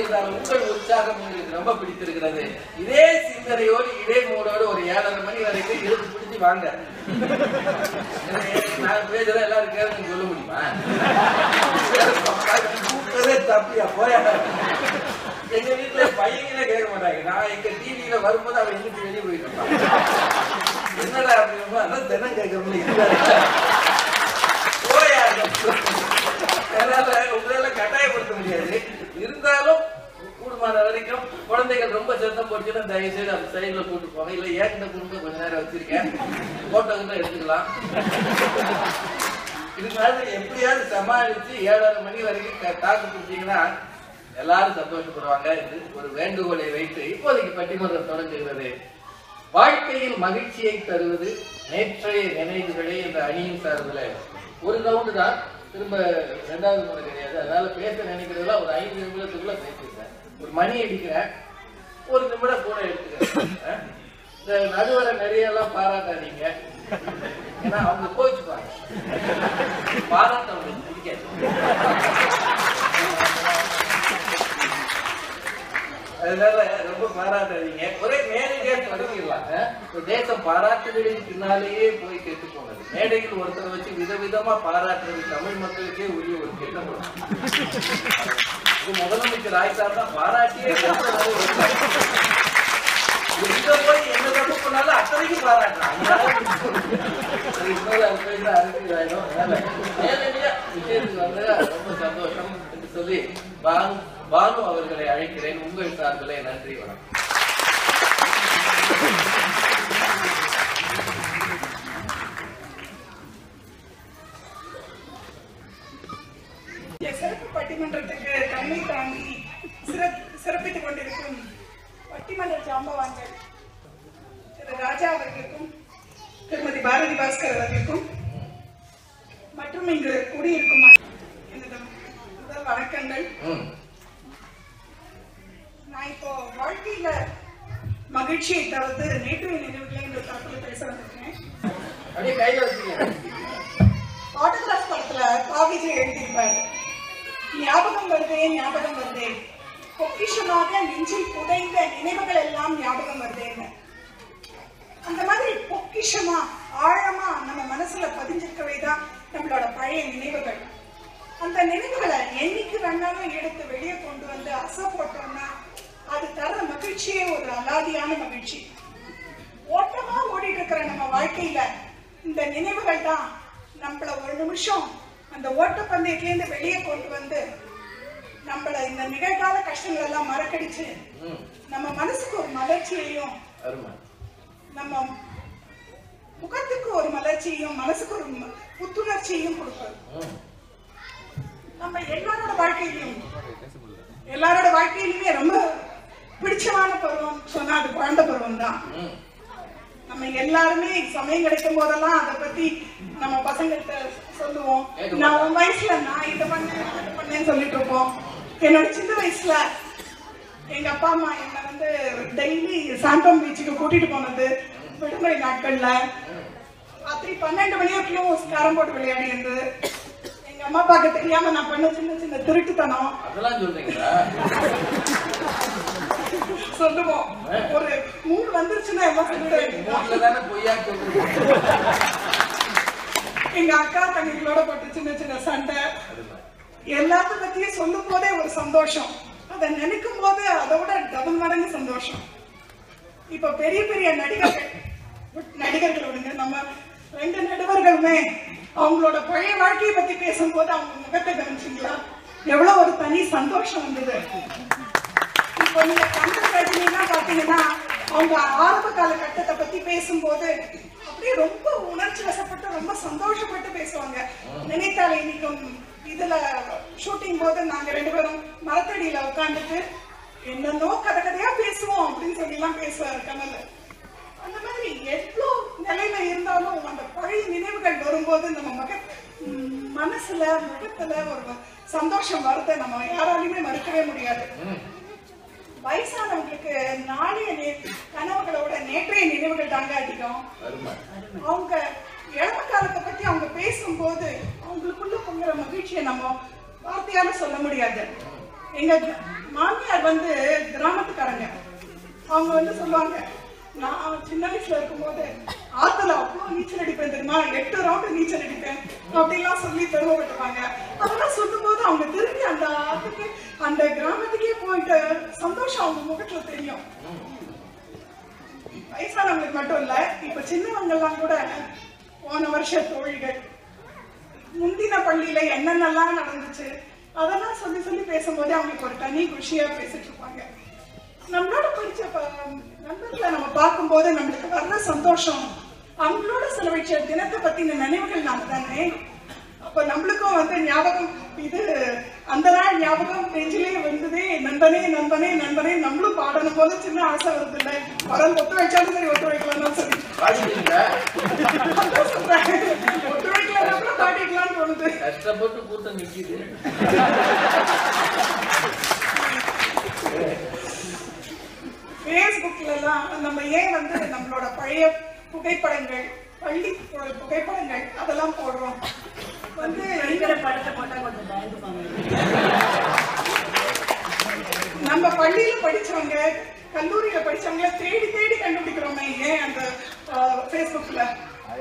இருந்தாலும் உங்கள் உற்சாகம் எங்களுக்கு ரொம்ப பிடித்திருக்கிறது. இதே சிந்தனையோடு இதே மூடோடு ஒரு ஏழரை மணி வரைக்கும் இழுத்து பிடிச்சி வாங்க. நாலு பேசுற எல்லாரும் கேளுங்க சொல்ல முடியுமா? கூப்பிட்டதே தப்பியா? போயா? எங்க வீட்டுல பையங்களே கேட்க மாட்டாங்க. நான் எங்க டிவியில வரும்போது அவன் எங்கிட்டு வெளியே போயிட்டு இருப்பான். என்னடா அப்படின்னா அதான் தினம் கேட்கறோம்னு இருக்காரு அதனால உங்களால கட்டாயப்படுத்த முடியாது இருந்தாலும் கூடுமான வரைக்கும் குழந்தைகள் ரொம்ப சத்தம் போச்சுன்னா தயவு செய்து அந்த சைடுல கூட்டு போங்க. இல்ல ஏகிட்ட குடும்ப கொஞ்ச நேரம் வச்சிருக்கேன்? போட்டோ எடுத்துக்கலாம். இது மாதிரி எப்படியாவது சமாளிச்சு ஏழரை மணி வரைக்கும் தாக்கு பிடிச்சீங்கன்னா எல்லாரும் சந்தோஷப்படுவாங்க. இது ஒரு வேண்டுகோளை வைத்து இப்போதைக்கு பட்டிமன்றம் தொடங்குகிறது. வாழ்க்கையில் மகிழ்ச்சியை தருவது நேற்றைய நினைவுகளே என்ற அணியின் சார்பில். ஒரு ரவுண்டு தான். திரும்ப ரெண்டாவது முறை கிடையாது. அதனால பேச நினைக்கிறதெல்லாம் ஒரு ஐந்து நிமிடத்துக்குள்ள ஒரு மணி அடிக்கிற ஒரு நிமிடம் கூட எடுத்துக்க. இந்த நடுவரை நிறைய எல்லாம் பாராட்டாதீங்க. ஏன்னா அவங்க கோச்சுப்பாங்க பாராட்ட அவங்களுக்கு பிடிக்காது. அதனால ரொம்ப பாராட்டாதீங்க. ஒரே மேடையிலே தொடங்கிடலாம். ஒரு தேசம் பாராட்டுகளின் பின்னாலேயே போய் கெட்டு போனது மேடையில் ஒருத்தரை வச்சு விதவிதமா பாராட்டுறது தமிழ் மக்களுக்கே உரிய ஒரு கெட்ட குணம். முதலமைச்சர் ஆயிட்டார் தான் பாராட்டியே கெட்டதாலே எங்க போய் என்ன தப்பு பண்ணாலும் அத்தனைக்கும் பாராட்டுறாங்க அதனால விஷயத்துக்கு ரொம்ப சந்தோஷம் என்று சொல்லி பானு பானு அவர்களை அழைக்கிறேன். உங்கள் சார்பிலே நன்றி வணக்கம். பட்டிமன்ற ஜாம்பவான்கள் திரு ராஜா அவர்களுக்கும் திருமதி பாரதி பாஸ்கர் அவர்களுக்கும் மற்றும் இங்கு கூடியிருக்கும் எனது முதல் வணக்கங்கள். நான் இப்போ வாழ்க்கையில மகிழ்ச்சியை தவிர்த்து நேற்றைய நினைவுகளை இந்த தரப்புல பேச வந்திருக்கேன் ஆட்டோகிராஃப் படத்துல காவிஜி எழுதியிருப்பாரு. ஞாபகம் வருதே ஞாபகம் வருதே. பொக்கிஷமாக நெஞ்சில் புதைந்த நினைவுகள் எல்லாம் ஞாபகம் வருதேன்னு அந்த மாதிரி பொக்கிஷமா ஆழமா நம்ம மனசுல பதிஞ்சிருக்கவே தான் நம்மளோட பழைய நினைவுகள். அந்த நினைவுகளை என்னைக்கு வேணாலும் எடுத்து வெளியே கொண்டு வந்து அசை போட்டோம்னா அது தர மகிழ்ச்சியே ஒரு அலாதியான மகிழ்ச்சி. ஓட்டமா ஓடிட்டு இருக்கிற நம்ம வாழ்க்கையில இந்த நினைவுகள் தான் நம்மள ஒரு நிமிஷம் அந்த ஓட்டப்பந்தயத்திலேருந்து வெளியே கொண்டு வந்து நம்மள இந்த நிகழ்கால கஷ்டங்கள் எல்லாம் மறக்கடிச்சு நம்ம மனசுக்கு ஒரு மலர்ச்சியையும் நம்ம முகத்துக்கு ஒரு மலர்ச்சியையும் மனசுக்கு ஒரு புத்துணர்ச்சியையும் கொடுப்பது. ம். நம்ம எல்லாரோட வாழ்க்கையிலும் எல்லாரோட வாழ்க்கையிலுமே ரொம்ப பிடிச்சமான பருவம் சொன்னா அது குழந்தை பருவம் தான் நம்ம எல்லாருமே சமயம் கிடைக்கும் போதெல்லாம் அதை பத்தி நம்ம பசங்கள்கிட்ட சொல்லுவோம். நான் உன் வயசுல நான் இதை பண்ணேன் அதை பண்ணேன்னு சொல்லிட்டு இருப்போம். என்னோட சின்ன வயசுல எங்க அப்பா அம்மா என்னை வந்து டெய்லி சாந்தோம் பீச்சுக்கு கூட்டிட்டு போனது விடுமுறை நாட்கள்ல. ராத்திரி பன்னெண்டு மணி வரைக்கும் கேரம் போர்டு விளையாடினது. எங்க அம்மா அப்பாவுக்கு தெரியாம நான் பண்ண சின்ன சின்ன திருட்டுத்தனம். அதெல்லாம் சொல்றீங்களா? சொல்லுவோம். ஒரு மூணு வந்துருச்சுன்னா பொய்யா சொல்றீங்க? எங்க அக்கா தங்கைகளோட போட்டு சின்ன சின்ன சண்டை. எல்லாத்த பத்தியும் சொல்லும் போதே ஒரு சந்தோஷம். அதை நினைக்கும் போது அதோட டபுள் மடங்கு சந்தோஷம். இப்ப பெரிய பெரிய நடிகர்கள் நடிகர்கள் விடுங்க நம்ம ரெண்டு நடுவர்களுமே அவங்களோட பழைய வாழ்க்கையை பத்தி பேசும்போது அவங்க முகத்தை கவனிச்சிங்களா? எவ்வளவு ஒரு தனி சந்தோஷம் வந்தது. இப்போ நீங்க கண்ணன் ரஜினா பாத்தீங்கன்னா அவங்க ஆரம்ப காலகட்டத்தை பத்தி பேசும்போது அப்படியே ரொம்ப உணர்ச்சி வசப்பட்டு ரொம்ப சந்தோஷப்பட்டு பேசுவாங்க. நினைத்தாலே இன்னைக்கும் இதுல ஷூட்டிங் போது நாங்க ரெண்டு பேரும் மரத்தடியில உட்காந்துட்டு என்னென்னோ கதை கதையா பேசுவோம் அப்படின்னு சொல்லி எல்லாம் பேசுவாரு கமல் அந்த மாதிரி எவ்வளோ நிலையில இருந்தாலும் அந்த பழைய நினைவுகள் வரும்போது நம்ம மக மனசுல முகத்துல ஒரு சந்தோஷம் வரதை நம்ம யாராலையுமே மறுக்கவே முடியாது. வயசானவங்களுக்கு நாளைய நே- கனவுகளோட நேற்றைய நினைவுகள் தாங்க அதிகம். அவங்க இளம காலத்தை பத்தி அவங்க பேசும்போது உங்களுக்குள்ள பொங்குற மகிழ்ச்சியை நம்ம வார்த்தையால சொல்ல முடியாது. எங்க மாமியார் வந்து கிராமத்துக்காரங்க. அவங்க வந்து சொல்லுவாங்க நான் சின்ன வயசுல இருக்கும்போது ஆத்துல அவ்வளவு நீச்சல் அடிப்பேன் தெரியுமா? எட்டு ரவுண்டு நீச்சல் அடிப்பேன். அப்படிலாம் சொல்லி பெருமைப்பட்டுப்பாங்க அதெல்லாம் சொல்லும் போது அவங்க திரும்பி அந்த ஆத்துக்கு அந்த கிராமத்துக்கே போயிட்டு சந்தோஷம் அவங்க முகத்துல தெரியும். வயசானவங்களுக்கு மட்டும் இல்ல இப்ப சின்னவங்க எல்லாம் கூட போன வருஷ தோழிகள் முந்தின பள்ளியில என்னென்னலாம் நடந்துச்சு? அதெல்லாம் சொல்லி சொல்லி பேசும்போது அவங்களுக்கு ஒரு தனி குஷியா பேசிட்டு இருப்பாங்க. நம்மளோட படிச்ச நண்பர்களை நம்ம பார்க்கும்போது நம்மளுக்கு வர்ற சந்தோஷம் அவங்களோட செலவழிச்ச தினத்தை பத்தின நினைவுகள் நாம தானே? அப்ப நம்மளுக்கும் வந்து ஞாபகம் இது அந்த நாள் ஞாபகம் நெஞ்சிலே வந்ததே நண்பனே நண்பனே நண்பனே நம்மளும் பாடணும் போது சின்ன ஆசை வருது இல்ல படம் ஒத்து வச்சாலும் சரி ஒத்து வைக்கலாம் சரி பாடிட்டீங்களா அதான் சொல்றேன். ஒத்து பாடிக்கலாம்னு தோணுது. கஷ்டப்பட்டு கூட்டம் நிக்குது. ஃபேஸ்புக்ல எல்லாம் நம்ம ஏன் வந்து நம்மளோட பழைய புகைப்படங்கள் பள்ளி புகைப்படங்கள் அதெல்லாம் போடுறோம். வந்து இருக்கிற படத்தை போட்டா கொஞ்சம் பயந்துப்பாங்க. நம்ம பள்ளியில படிச்சவங்க கல்லூரியில படிச்சவங்கள தேடி தேடி கண்டுபிடிக்கிறோமே ஏன் அந்த ஃபேஸ்புக்ல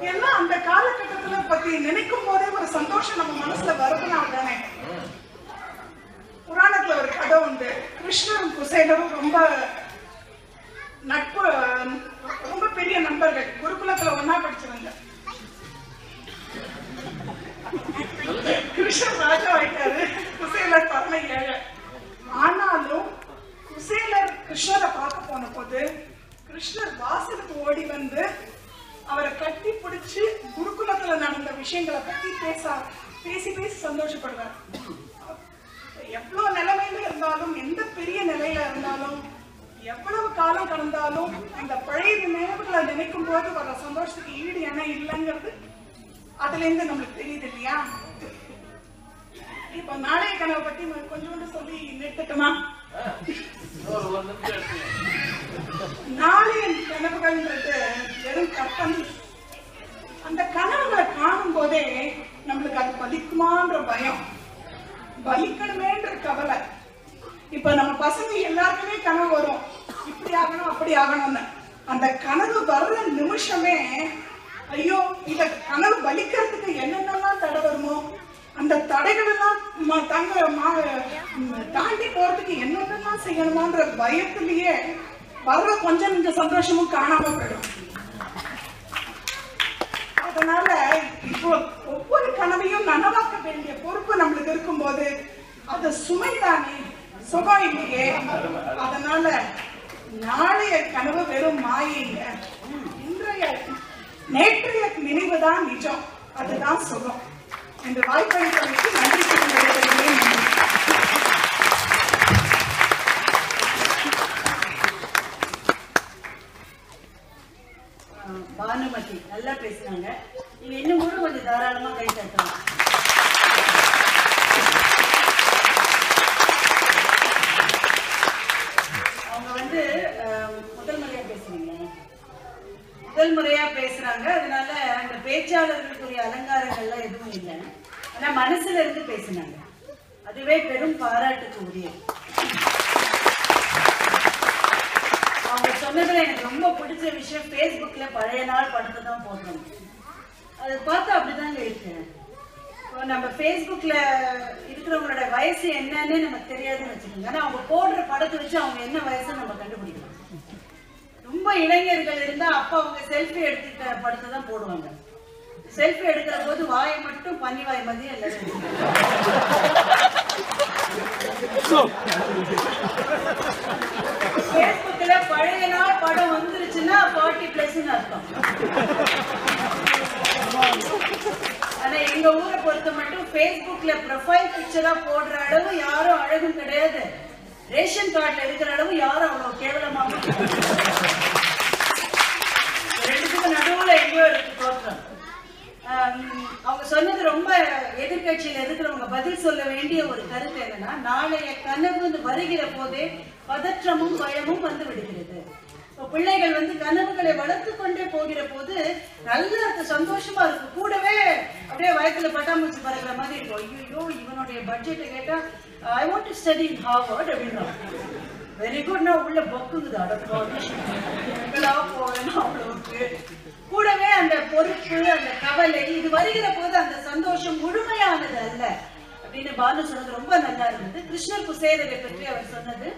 ஏன்னா அந்த காலகட்டத்துல பத்தி நினைக்கும் போதே ஒரு சந்தோஷம் நம்ம மனசுல வருதுனால தானே. புராணத்துல ஒரு கதை உண்டு. கிருஷ்ணரும் குசேனரும் ரொம்ப நட்பு ரொம்ப பெரிய நண்பர்கள். குருகுலத்துல ஒண்ணா படிச்சவங்க. கிருஷ்ணன் ராஜா ஆயிட்டாரு. குசேலர் பரம ஏழை ஆனாலும் குசேலர் கிருஷ்ணரை பார்க்க போன போது கிருஷ்ணர் வாசலுக்கு ஓடி வந்து அவரை கட்டி பிடிச்சு குருகுலத்துல நடந்த விஷயங்களை பத்தி பேச பேசி பேசி சந்தோஷப்படுறாரு எவ்வளவு நிலைமையில இருந்தாலும் எந்த பெரிய நிலையில இருந்தாலும் எவ்வளவு காலம் கடந்தாலும் அந்த பழைய நினைவுகளை நினைக்கும் போது வர சந்தோஷத்துக்கு ஈடு என்ன இல்லைங்கிறது அதுல இருந்து நம்மளுக்கு தெரியுது இல்லையா? இப்ப நாளைய கனவை பத்தி கொஞ்சோண்டு சொல்லி நிறுத்தட்டுமா? நாளையின் கனவுகள்ன்றது வெறும் கற்பனை. அந்த கனவுகளை காணும் போதே நம்மளுக்கு அது பலிக்குமான்ற பயம். பலிக்கணுமேன்ற கவலை. இப்ப நம்ம பசங்க எல்லாருக்குமே கனவு வரும். இப்படி ஆகணும் அப்படி ஆகணும்னு. அந்த கனவு வர்ற நிமிஷமே ஐயோ இத கனவு பலிக்கிறதுக்கு என்னென்னலாம் தடை வருமோ அந்த தடைகள் எல்லாம் தாங்க தங்க மா- தாண்டி போறதுக்கு என்னென்னலாம் செய்யணுமான்ற பயத்திலேயே வர்ற கொஞ்சம் இந்த சந்தோஷமும் காணாம போயிடும். அதனால இப்போ ஒவ்வொரு கனவையும் நனவாக்க வேண்டிய பொறுப்பு நம்மளுக்கு இருக்கும்போது அது சுமைதானே சுகம் இல்லையே அதனால நாளைய கனவு வெறும் மாயைங்க இன்றைய நேற்றைய நினைவுதான் நிஜம். அதுதான் சுகம். இந்த வாய்ப்பளித்தமைக்கு நன்றி நன்றி. நல்லா பேசுனாங்க. நீங்க இன்னும் கூட கொஞ்சம் தாராளமா கை தட்டலாம். அவங்க வந்து முதல் முறையா பேசுறீங்க. முதல் முறையா பேசுறாங்க. அதனால அந்த பேச்சாளர்களுக்குரிய அலங்காரங்கள்லாம் எதுவும் இல்லை. ஆனா மனசுல இருந்து பேசினாங்க. அதுவே பெரும் பாராட்டுக்கு உரியது. அவங்க சொன்னதுல எனக்கு ரொம்ப பிடிச்ச விஷயம் Facebookல பழைய நாள் படத்தை போடுறாங்க அதை பார்த்தா அப்படிதாங்க இருக்கு நம்ம Facebookல இருக்கிறவங்களோட வயசு என்னன்னு நமக்கு தெரியாதுன்னு வச்சுக்கோங்க. ஆனா அவங்க போடுற படத்தை வச்சு அவங்க என்ன வயசுன்னு நம்ம கண்டுபிடிக்கலாம். ரொம்ப இளைஞர்கள் இருந்தா அப்ப அவங்க செல்ஃபி எடுத்துக்கிட்ட படத்தை தான் போடுவாங்க. செல்ஃபி எடுக்கிற போது வாயை மட்டும் பனி வாய் மதியம் எல்லாரும் Facebookல பழைய நாள் படம் வந்துருச்சுன்னா ஃபார்ட்டி பிளஸ்ன்னு அர்த்தம் ஆனா எங்க ஊரை பொறுத்த மட்டும் ஃபேஸ்புக்ல ப்ரொஃபைல் பிக்சரா போடுற அளவு யாரும் அழகும் கிடையாது. ரேஷன் கார்டுல இருக்கிற அளவு யாரும் அவ்வளவு கேவலமா ரெண்டுத்துக்கு நடுவுல எங்கேயோ இருக்கு தோற்றம். ஆஹ் அவங்க சொன்னது ரொம்ப எதிர்க்கட்சியில இருக்கிறவங்க பதில் சொல்ல வேண்டிய ஒரு கருத்து என்னன்னா நாளைய கனவு வருகிற போதே பதற்றமும் பயமும் வந்து விடுகிறது. பிள்ளைகள் வந்து கனவுகளை வளர்த்து கொண்டே போகிற போது நல்லா இருக்கு சந்தோஷமா இருக்கும் கூடவே அப்படியே வயத்துல பட்டாம்பூச்சி பறக்கிற மாதிரி இருக்கும். ஐயோ இவனுடைய பட்ஜெட்டை கேட்டா I want to study in Harvard அப்படின்னா. வெரி குட்னா உள்ள பொக்குங்குது அடப்பா போவேன்னா அவ்வளவுக்கு கூடவே அந்த பொறுப்பு அந்த கவலை இது வருகிற போது அந்த சந்தோஷம் முழுமையானது அல்ல. அப்படின்னு பானு சொன்னது ரொம்ப நல்லா இருந்தது. கிருஷ்ணர் குசேரரை பற்றி அவர் சொன்னது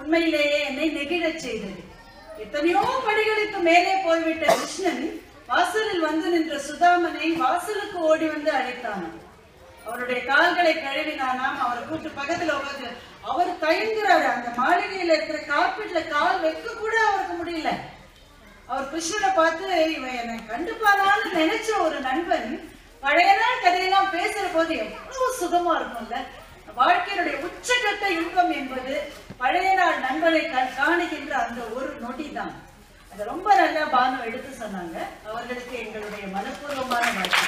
உண்மையிலேயே என்னை நெகிழச் செய்தது. எத்தனையோ படிகளுக்கு மேலே போய்விட்ட கிருஷ்ணன் வாசலில் வந்து நின்ற சுதாமனை வாசலுக்கு ஓடி வந்து அழைத்தானாம் அவருடைய கால்களை கழுவினானாம். அவரை கூட்டு பக்கத்துல உட்காந்து அவர் தயங்குறாரு. அந்த மாளிகையில இருக்கிற கார்பெட்ல கால் வைக்க கூட அவருக்கு முடியல. அவர் கிருஷ்ணனை பார்த்து இவன் என்னை கண்டுப்பானான்னு நினைச்ச ஒரு நண்பன் பழைய நாள் கதையெல்லாம் பேசுற போது எவ்வளவு சுகமா இருக்கும்ல. வாழ்க்கையினுடைய உச்சகட்ட இன்பம் என்பது பழைய நாள் நண்பனை காணுகின்ற அந்த ஒரு நொடி தான் ரொம்ப நல்லா பானம் எடுத்து சொன்னாங்க. அவர்களுக்கு எங்களுடைய மனப்பூர்வமான வாழ்க்கை